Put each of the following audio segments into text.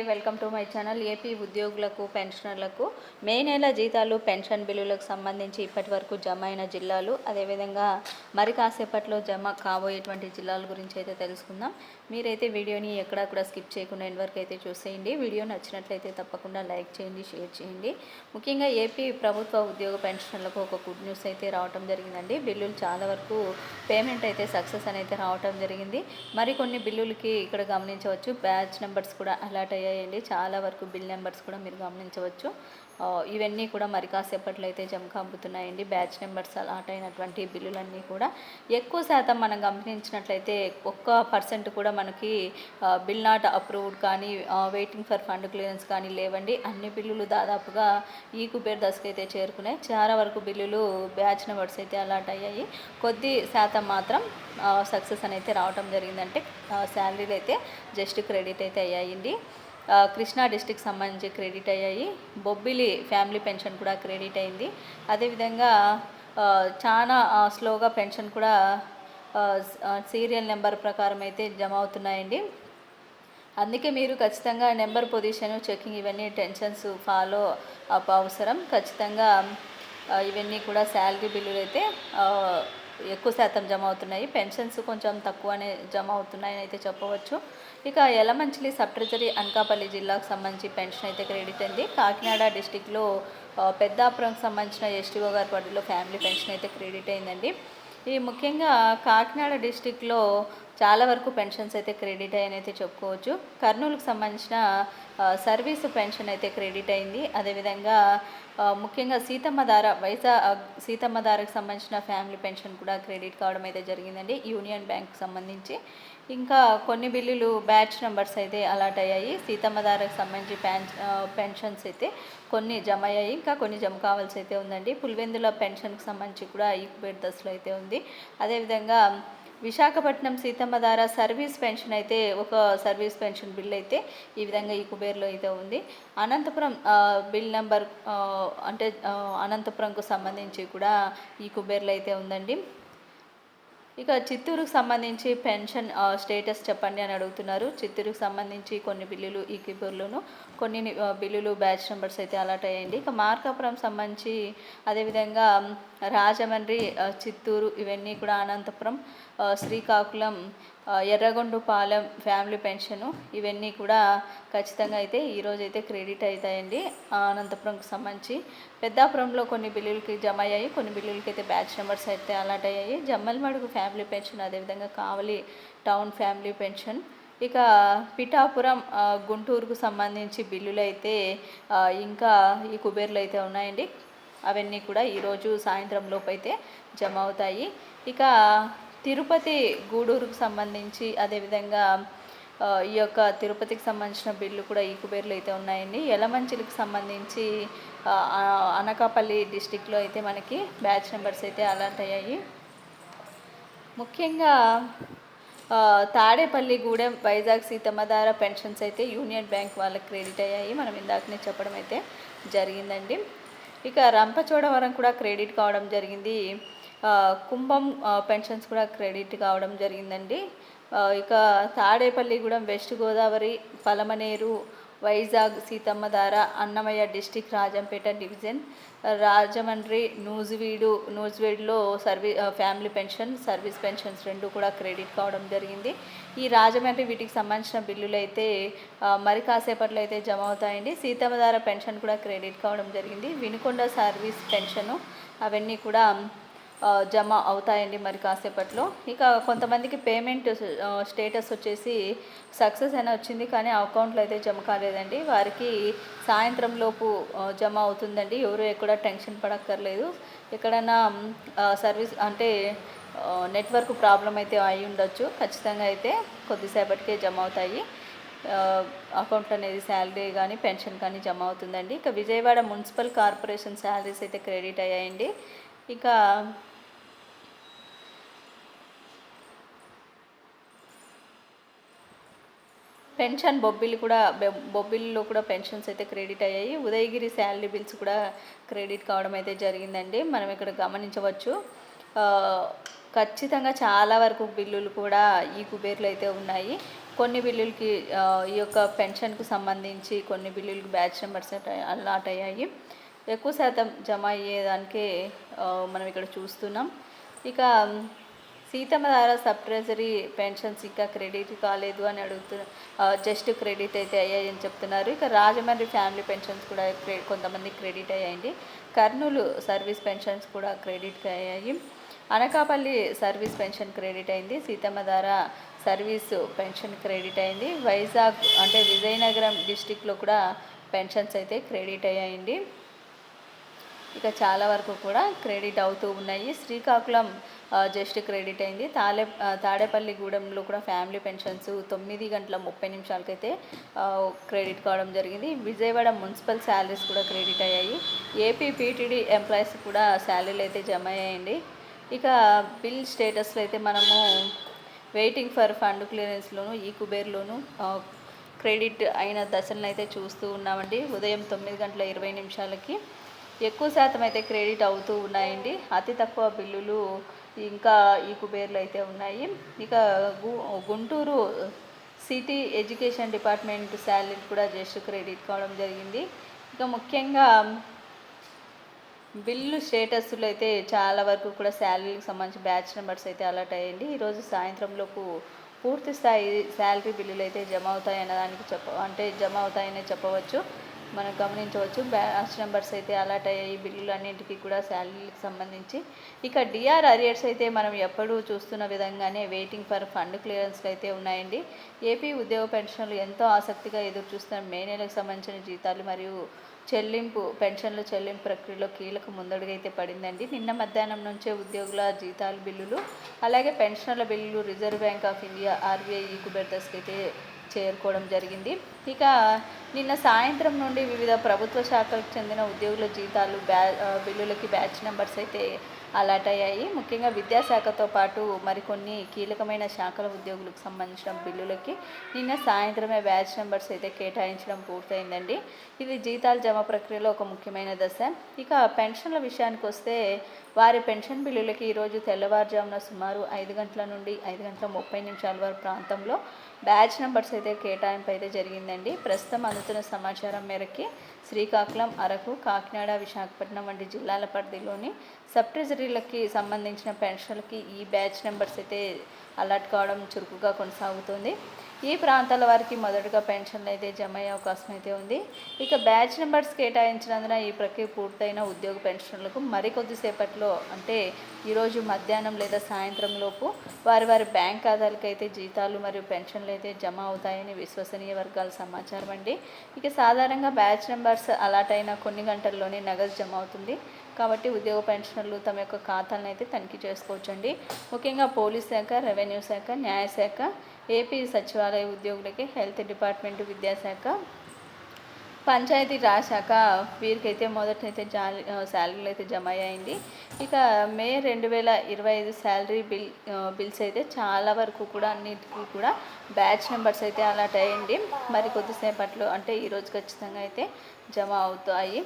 Welcome to my channel AP ఉద్యోగులకు పెన్షనర్లకు మే నెల జీతాలు పెన్షన్ బిల్లులకు సంబంధించి ఇప్పటి వరకు జమ అయిన జిల్లాలు అదేవిధంగా మరి కాసేపట్లో జమ కాబోయేటువంటి జిల్లాల గురించి అయితే తెలుసుకుందాం. మీరైతే వీడియోని ఎక్కడా కూడా స్కిప్ చేయకుండా ఎండ్ వరకు అయితే చూసేయండి. వీడియో నచ్చినట్లయితే తప్పకుండా లైక్ చేయండి షేర్ చేయండి. ముఖ్యంగా ఏపీ ప్రభుత్వ ఉద్యోగ పెన్షనర్లకు ఒక గుడ్ న్యూస్ అయితే రావటం జరిగిందండి. బిల్లులు చాలా వరకు పేమెంట్ అయితే సక్సెస్ అని అయితే రావటం జరిగింది. మరికొన్ని బిల్లులకి ఇక్కడ గమనించవచ్చు. బ్యాచ్ నెంబర్స్ కూడా అలాట్ అయ్యాయండి. చాలా వరకు బిల్ నెంబర్స్ కూడా మీరు గమనించవచ్చు. ఇవన్నీ కూడా మరి కాసేపట్లో అయితే జమ కంపుతున్నాయండి బ్యాచ్ నెంబర్స్ అలాట్ అయినటువంటి బిల్లులన్నీ కూడా. ఎక్కువ శాతం మనం గమనించినట్లయితే ఒక్క పర్సెంట్ కూడా మనకి బిల్ నాట్ అప్రూవ్డ్ కానీ వెయిటింగ్ ఫర్ ఫండ్ క్లియరెన్స్ కానీ లేవండి. అన్ని బిల్లులు దాదాపుగా ఈ కుబేర్ దశకు అయితే చేరుకున్నాయి. చాలా వరకు బిల్లులు బ్యాచ్ నెంబర్స్ అయితే అలాట్ అయ్యాయి. కొద్ది శాతం మాత్రం సక్సెస్ అని అయితే రావటం జరిగిందంటే శాలరీలు అయితే జస్ట్ క్రెడిట్ అయితే అయ్యాయండి. కృష్ణా డిస్టిక్ సంబంధించి క్రెడిట్ అయ్యాయి. బొబ్బిలి ఫ్యామిలీ పెన్షన్ కూడా క్రెడిట్ అయింది. అదేవిధంగా చాలా స్లోగా పెన్షన్ కూడా సీరియల్ నెంబర్ ప్రకారం అయితే జమ అవుతున్నాయండి. అందుకే మీరు ఖచ్చితంగా నెంబర్ పొజిషన్ చెకింగ్ ఇవన్నీ టెన్షన్స్ ఫాలో అప్ అవసరం. ఖచ్చితంగా ఇవన్నీ కూడా శాలరీ బిల్లులు అయితే ఎక్కువ శాతం జమ అవుతున్నాయి. పెన్షన్స్ కొంచెం తక్కువనే జమ అవుతున్నాయని అయితే చెప్పవచ్చు. ఇక ఎలమంచిలి సబ్ ట్రెజరీ అనకాపల్లి జిల్లాకు సంబంధించి పెన్షన్ అయితే క్రెడిట్ అయింది కాకినాడ డిస్టిక్లో ఆ, పెద్దాపురంకి సంబంధించిన ఎస్టీఓ గారి పరిధిలో ఫ్యామిలీ పెన్షన్ అయితే క్రెడిట్ అయిందండి. ఈ ముఖ్యంగా కాకినాడ డిస్టిక్లో చాలా వరకు పెన్షన్స్ అయితే క్రెడిట్ అయ్యని అయితే చెప్పుకోవచ్చు. కర్నూలుకు సంబంధించిన సర్వీస్ సర్వీసు పెన్షన్ అయితే క్రెడిట్ అయింది. అదేవిధంగా ఆ, ముఖ్యంగా సీతమ్మధార వైజాగ్ సీతమ్మధారకు సంబంధించిన ఫ్యామిలీ పెన్షన్ కూడా క్రెడిట్ కావడం అయితే జరిగిందండి. యూనియన్ బ్యాంక్ సంబంధించి. ఇంకా కొన్ని బిల్లులు బ్యాచ్ నెంబర్స్ అయితే అలాట్ అయ్యాయి. సీతమ్మధారకు సంబంధించి పెన్ పెన్షన్స్ అయితే కొన్ని జమ అయ్యాయి. ఇంకా కొన్ని జమ కావాల్సి అయితే ఉందండి. పులివెందుల పెన్షన్కి సంబంధించి కూడా ఈ కుబేర్ దశలో అయితే ఉంది. అదేవిధంగా విశాఖపట్నం సీతమ్మధార సర్వీస్ పెన్షన్ అయితే ఒక సర్వీస్ పెన్షన్ బిల్ అయితే ఈ విధంగా ఈ కుబేర్లో అయితే ఉంది. అనంతపురం బిల్ నెంబర్ అంటే అనంతపురంకు సంబంధించి కూడా ఈ కుబేర్లో అయితే ఉందండి. ఇక చిత్తూరుకు సంబంధించి పెన్షన్ స్టేటస్ చెప్పండి అని అడుగుతున్నారు. చిత్తూరుకు సంబంధించి కొన్ని బిల్లులు ఈ కిబుర్లోను కొన్ని బిల్లులు బ్యాచ్ నెంబర్స్ అయితే అలాట్ అయ్యాయండి. ఇక మార్కాపురం సంబంధించి అదేవిధంగా రాజమండ్రి చిత్తూరు ఇవన్నీ కూడా అనంతపురం శ్రీకాకుళం ఎర్రగొండుపాలెం ఫ్యామిలీ పెన్షను ఇవన్నీ కూడా ఖచ్చితంగా అయితే ఈరోజు అయితే క్రెడిట్ అవుతాయండి. అనంతపురంకి సంబంధించి పెద్దాపురంలో కొన్ని బిల్లులకి జమ అయ్యాయి కొన్ని బిల్లులకి అయితే బ్యాచ్ నెంబర్స్ అయితే అలాట్ అయ్యాయి. జమ్మలమడుగు ఫ్యామిలీ పెన్షన్ అదేవిధంగా కావలి టౌన్ ఫ్యామిలీ పెన్షన్. ఇక పిఠాపురం గుంటూరుకు సంబంధించి బిల్లులు అయితే ఇంకా ఈ కుబేర్లు అయితే ఉన్నాయండి. అవన్నీ కూడా ఈరోజు సాయంత్రం లోపు అయితే జమ అవుతాయి. ఇక తిరుపతి గూడూరుకు సంబంధించి అదేవిధంగా ఈ యొక్క తిరుపతికి సంబంధించిన బిల్లు కూడా ఈ కుబేర్లు అయితే ఉన్నాయండి. ఎలమంచిలకు సంబంధించి అనకాపల్లి డిస్టిక్లో అయితే మనకి బ్యాచ్ నెంబర్స్ అయితే అలాట్ అయ్యాయి. ముఖ్యంగా తాడేపల్లి గూడెం వైజాగ్ సీతమ్మధార పెన్షన్స్ అయితే యూనియన్ బ్యాంక్ వాళ్ళకి క్రెడిట్ అయ్యాయి. మనం ఇందాకనే చెప్పడం అయితే జరిగిందండి. ఇక రంపచోడవరం కూడా క్రెడిట్ కావడం జరిగింది. కుంభం పెన్షన్స్ కూడా క్రెడిట్ కావడం జరిగిందండి. ఆ, ఇక Tadepalligudem west Godavari Palamaner Vizag Seethammadhara Annamayya district Rajampet division Rajahmundry Nuzvid నూజివీడులో సర్వీ ఫ్యామిలీ పెన్షన్ సర్వీస్ పెన్షన్స్ రెండు కూడా క్రెడిట్ కావడం జరిగింది. ఈ రాజమండ్రి వీటికి సంబంధించిన బిల్లులు అయితే మరి కాసేపట్లో అయితే జమ అవుతాయండి. సీతమ్మధార పెన్షన్ కూడా క్రెడిట్ కావడం జరిగింది. వినుకొండ సర్వీస్ పెన్షను అవన్నీ కూడా జమ అవుతాయండి మరి కాసేపట్లో. ఇక కొంతమందికి పేమెంట్ స్టేటస్ వచ్చేసి సక్సెస్ అయినా వచ్చింది కానీ అకౌంట్లో అయితే జమ కాలేదండి. వారికి సాయంత్రం లోపు జమ అవుతుందండి. ఎవరు ఎక్కడ టెన్షన్ పడక్కర్లేదు. ఎక్కడైనా సర్వీస్ అంటే నెట్వర్క్ ప్రాబ్లం అయితే అయి ఉండొచ్చు. ఖచ్చితంగా అయితే కొద్దిసేపటికే జమ అవుతాయి. అకౌంట్ అనేది శాలరీ కానీ పెన్షన్ కానీ జమ అవుతుందండి. ఇక విజయవాడ మున్సిపల్ కార్పొరేషన్ శాలరీస్ అయితే క్రెడిట్ అయ్యాయండి. ఇక పెన్షన్ బొబ్బిలు కూడా బొబ్బిల్లో కూడా పెన్షన్స్ అయితే క్రెడిట్ అయ్యాయి. ఉదయగిరి శాలరీ బిల్స్ కూడా క్రెడిట్ కావడం అయితే జరిగిందండి. మనం ఇక్కడ గమనించవచ్చు. ఖచ్చితంగా చాలా వరకు బిల్లులు కూడా ఈ కుబేర్లు అయితే ఉన్నాయి. కొన్ని బిల్లులకి ఈ యొక్క పెన్షన్కు సంబంధించి కొన్ని బిల్లులకి బ్యాచ్ నెంబర్స్ అలాట్ అయ్యాయి. ఎక్కువ శాతం జమ అయ్యేదానికే మనం ఇక్కడ చూస్తున్నాం. ఇక సీతమ్మ ద్వారా సబ్ ట్రెజరీ పెన్షన్స్ ఇంకా క్రెడిట్ కాలేదు అని అడుగుతున్నారు జస్ట్ క్రెడిట్ అయితే అయ్యాయని చెప్తున్నారు. ఇక రాజమండ్రి ఫ్యామిలీ పెన్షన్స్ కూడా క్రె- కొంతమంది క్రెడిట్ అయ్యాయండి. కర్నూలు సర్వీస్ పెన్షన్స్ కూడా క్రెడిట్ అయ్యాయి. అనకాపల్లి సర్వీస్ పెన్షన్ క్రెడిట్ అయింది. సీతమ్మ ద్వారా సర్వీస్ పెన్షన్ క్రెడిట్ అయింది. వైజాగ్ అంటే విజయనగరం డిస్టిక్లో కూడా పెన్షన్స్ అయితే క్రెడిట్ అయ్యాయండి. ఇక చాలా వరకు కూడా క్రెడిట్ అవుతూ ఉన్నాయి. శ్రీకాకుళం జస్ట్ క్రెడిట్ అయింది. తాలే తాడేపల్లి తాడేపల్లిగూడెంలో కూడా ఫ్యామిలీ పెన్షన్స్ తొమ్మిది గంటల ముప్పై నిమిషాలకైతే క్రెడిట్ కావడం జరిగింది. విజయవాడ మున్సిపల్ శాలరీస్ కూడా క్రెడిట్ అయ్యాయి. ఏపీ పీటీడీ ఎంప్లాయీస్ కూడా శాలరీలు అయితే జమ అయ్యాయండి. ఇక బిల్ స్టేటస్లో అయితే మనము వెయిటింగ్ ఫర్ ఫండ్ క్లియరెన్స్లోను ఈ కుబేర్లోను క్రెడిట్ అయిన దశలను అయితే చూస్తూ ఉన్నామండి. ఉదయం తొమ్మిది గంటల ఇరవై నిమిషాలకి ఎక్కువ శాతం అయితే క్రెడిట్ అవుతూ ఉన్నాయండి. అతి తక్కువ బిల్లులు ఇంకా ఈ కుబేర్లు అయితే ఉన్నాయి. ఇక గు- Guntur city education department salary కూడా జస్ట్ క్రెడిట్ కావడం జరిగింది. ఇక ముఖ్యంగా బిల్లు స్టేటస్లు అయితే చాలా వరకు కూడా శాలరీకి సంబంధించి బ్యాచ్ నెంబర్స్ అయితే అలర్ట్ అయ్యండి. ఈరోజు సాయంత్రంలోపు పూర్తి స్థాయి శాలరీ బిల్లులు అయితే జమ అవుతాయి దానికి చెప్ప అంటే జమ అవుతాయనే చెప్పవచ్చు. మనం గమనించవచ్చు. బ్యాచ్ నెంబర్స్ అయితే అలాట్ అయ్యాయి. బిల్లులు అన్నింటికి కూడా శాలరీకి సంబంధించి. ఇక డిఆర్ అరియర్స్ అయితే మనం ఎప్పుడూ చూస్తున్న విధంగానే వెయిటింగ్ ఫర్ ఫండ్ క్లియరెన్స్లు అయితే ఉన్నాయండి. ఏపీ ఉద్యోగ పెన్షన్లు ఎంతో ఆసక్తిగా ఎదురు చూస్తున్న మే నెలకు సంబంధించిన జీతాలు మరియు చెల్లింపు పెన్షన్ల చెల్లింపు ప్రక్రియలో కీలక ముందడుగైతే అయితే పడిందండి. నిన్న మధ్యాహ్నం నుంచే ఉద్యోగుల జీతాల బిల్లులు అలాగే పెన్షన్ల బిల్లులు Reserve Bank of India RBI ఈ కుబెర్దస్కి అయితే చేరుకోవడం జరిగింది. ఇక నిన్న సాయంత్రం నుండి వివిధ ప్రభుత్వ శాఖలకు చెందిన ఉద్యోగుల జీతాలు బ్యా బిల్లులకి బ్యాచ్ నెంబర్స్ అయితే అలాట్ అయ్యాయి. ముఖ్యంగా విద్యాశాఖతో పాటు మరికొన్ని కీలకమైన శాఖల ఉద్యోగులకు సంబంధించిన బిల్లులకి నిన్న సాయంత్రమే బ్యాచ్ నెంబర్స్ అయితే కేటాయించడం పూర్తయిందండి. ఇది జీతాల జమ ప్రక్రియలో ఒక ముఖ్యమైన దశ. ఇక పెన్షన్ల విషయానికి వస్తే వారి పెన్షన్ బిల్లులకి ఈరోజు తెల్లవారుజామున సుమారు ఐదు గంటల నుండి ఐదు గంటల ముప్పై నిమిషాల వారి ప్రాంతంలో బ్యాచ్ నెంబర్స్ అయితే కేటాయింపు అయితే జరిగిందండి. ప్రస్తుతం అందుతున్న సమాచారం మేరకి శ్రీకాకుళం అరకు కాకినాడ విశాఖపట్నం వంటి జిల్లాల పరిధిలోని సబ్ ట్రెజరీలకి సంబంధించిన పెన్షన్లకి ఈ బ్యాచ్ నెంబర్స్ అయితే అలర్ట్ కావడం చురుకుగా కొనసాగుతుంది. ఈ ప్రాంతాల వారికి మొదటగా పెన్షన్లు అయితే జమ అయ్యే అవకాశం అయితే ఉంది. ఇక బ్యాచ్ నెంబర్స్ కేటాయించినందున ఈ ప్రక్రియ పూర్తయిన ఉద్యోగ పెన్షన్లకు మరికొద్దిసేపట్లో అంటే ఈరోజు మధ్యాహ్నం లేదా సాయంత్రం లోపు వారి వారి బ్యాంక్ ఖాతాలకు అయితే జీతాలు మరియు పెన్షన్లు అయితే జమ అవుతాయని విశ్వసనీయ వర్గాల సమాచారం అండి. ఇక సాధారణంగా బ్యాచ్ నెంబర్స్ అలాట్ అయిన కొన్ని గంటల్లోనే నగదు జమ అవుతుంది. కాబట్టి ఉద్యోగ పెన్షనర్లు తమ యొక్క ఖాతాలను అయితే తనిఖీ చేసుకోవచ్చండి. ముఖ్యంగా పోలీస్ శాఖ రెవెన్యూ శాఖ న్యాయశాఖ ఏపీ సచివాలయ ఉద్యోగులకి హెల్త్ డిపార్ట్మెంట్ విద్యాశాఖ పంచాయతీ రాజ్ శాఖ వీరికైతే మొదటైతే జాలి శాలరీలు అయితే జమ అయ్యాయండి. ఇక మే రెండు వేల ఇరవై ఐదు శాలరీ బిల్ బిల్స్ అయితే చాలా వరకు కూడా అన్నిటికీ కూడా బ్యాచ్ నెంబర్స్ అయితే అలాట్ అయ్యండి. మరి కొద్దిసేపట్లో అంటే ఈరోజు ఖచ్చితంగా అయితే జమ అవుతాయి.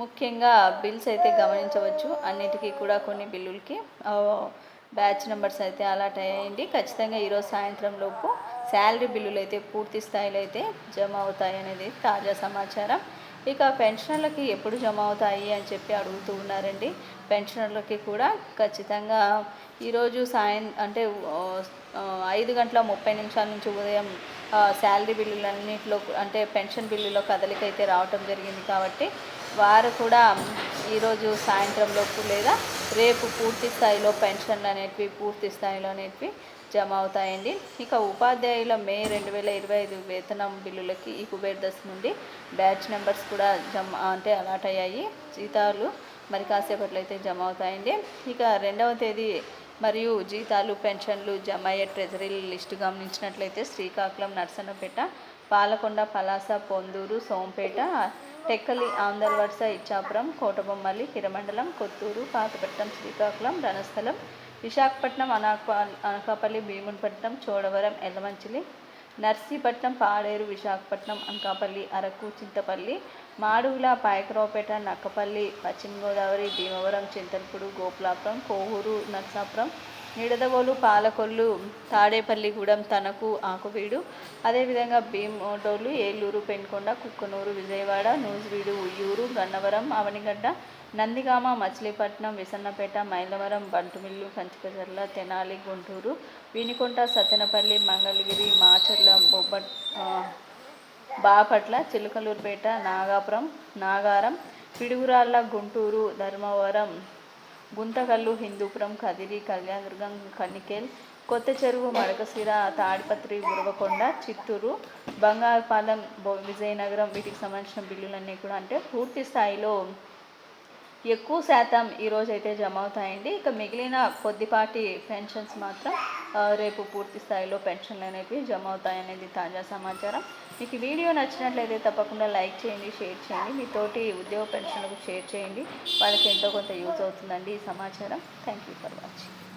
ముఖ్యంగా బిల్స్ అయితే గమనించవచ్చు. అన్నిటికీ కూడా కొన్ని బిల్లులకి బ్యాచ్ నెంబర్స్ అయితే అలాట్ అయ్యాయండి ఖచ్చితంగా ఈరోజు సాయంత్రం లోపు శాలరీ బిల్లులు అయితే పూర్తి స్థాయిలో అయితే జమ అవుతాయి అనేది తాజా సమాచారం. ఇక పెన్షనర్లకి ఎప్పుడు జమ అవుతాయి అని చెప్పి అడుగుతూ ఉన్నారండి. పెన్షనర్లకి కూడా ఖచ్చితంగా ఈరోజు సాయం అంటే ఐదు గంటల ముప్పై నిమిషాల నుంచి ఉదయం శాలరీ బిల్లులన్నింటిలో అంటే పెన్షన్ బిల్లులో కదలిక అయితే రావటం జరిగింది కాబట్టి వారు కూడా ఈరోజు సాయంత్రంలోపు లేదా రేపు పూర్తి స్థాయిలో పెన్షన్లు అనేటివి పూర్తి స్థాయిలో అనేటివి జమ అవుతాయండి. ఇక ఉపాధ్యాయుల మే రెండు వేల ఇరవై ఐదు వేతనం బిల్లులకి ఈ కుబేర్ దశ నుండి బ్యాచ్ నెంబర్స్ కూడా జమ అంటే అలాట్ అయ్యాయి. జీతాలు మరి కాసేపట్లో అయితే జమ అవుతాయండి. ఇక రెండవ తేదీ మరియు జీతాలు పెన్షన్లు జమ అయ్యే ట్రెజరీ లిస్టు గమనించినట్లయితే శ్రీకాకుళం నర్సన్నపేట పాలకొండ పలాస పొందూరు సోంపేట టెక్కలి ఆంధ్ర వరుస ఇచ్చాపురం కోటబొమ్మలి హిరమండలం కొత్తూరు పాతపట్నం శ్రీకాకుళం రణస్థలం విశాఖపట్నం అనకా అనకాపల్లి భీమునిపట్నం చోడవరం ఎల్లమంచిలి నర్సీపట్నం పాడేరు విశాఖపట్నం అనకాపల్లి అరకు చింతపల్లి మాడుగుల పాయకరావుపేట నక్కపల్లి పశ్చిమ గోదావరి భీమవరం చింతలపూడి గోపులాపురం కోహూరు నర్సాపురం నిడదవోలు పాలకొల్లు తాడేపల్లిగూడెం తనకు ఆకువీడు అదేవిధంగా భీమోటోలు ఏలూరు పెనుకొండ కుక్కనూరు విజయవాడ నూజివీడు ఉయ్యూరు గన్నవరం అవనిగడ్డ నందిగామ మచిలీపట్నం విసన్నపేట మైలవరం బంటుమిల్లు కంచికచర్ల తెనాలి గుంటూరు వినికొంట సత్తెనపల్లి మంగళగిరి మాచర్ల బొబ్బట్ బాపట్ల చిలుకలూరుపేట నాగాపురం నాగారం పిడుగురాళ్ళ గుంటూరు ధర్మవరం గుంతకల్లు హిందూపురం కదిరి కళ్యాణదుర్గం కనికేల్ కొత్త చెరువు మడకసిర తాడిపత్రి గురవకొండ చిత్తూరు బంగారుపాలెం బొ- విజయనగరం వీటికి సంబంధించిన బిల్లులన్నీ కూడా అంటే పూర్తి స్థాయిలో ఎక్కువ శాతం ఈరోజు అయితే జమ అవుతాయండి ఇక మిగిలిన కొద్దిపాటి పెన్షన్స్ మాత్రం రేపు పూర్తి స్థాయిలో పెన్షన్లు అనేవి జమ అవుతాయనేది తాజా సమాచారం. మీకు వీడియో నచ్చినట్లయితే తప్పకుండా లైక్ చేయండి షేర్ చేయండి. మీ తోటి ఉద్యోగ పెన్షన్లకు షేర్ చేయండి. వాళ్ళకి ఎంతో కొంత యూజ్ అవుతుందండి ఈ సమాచారం. Thank you for watching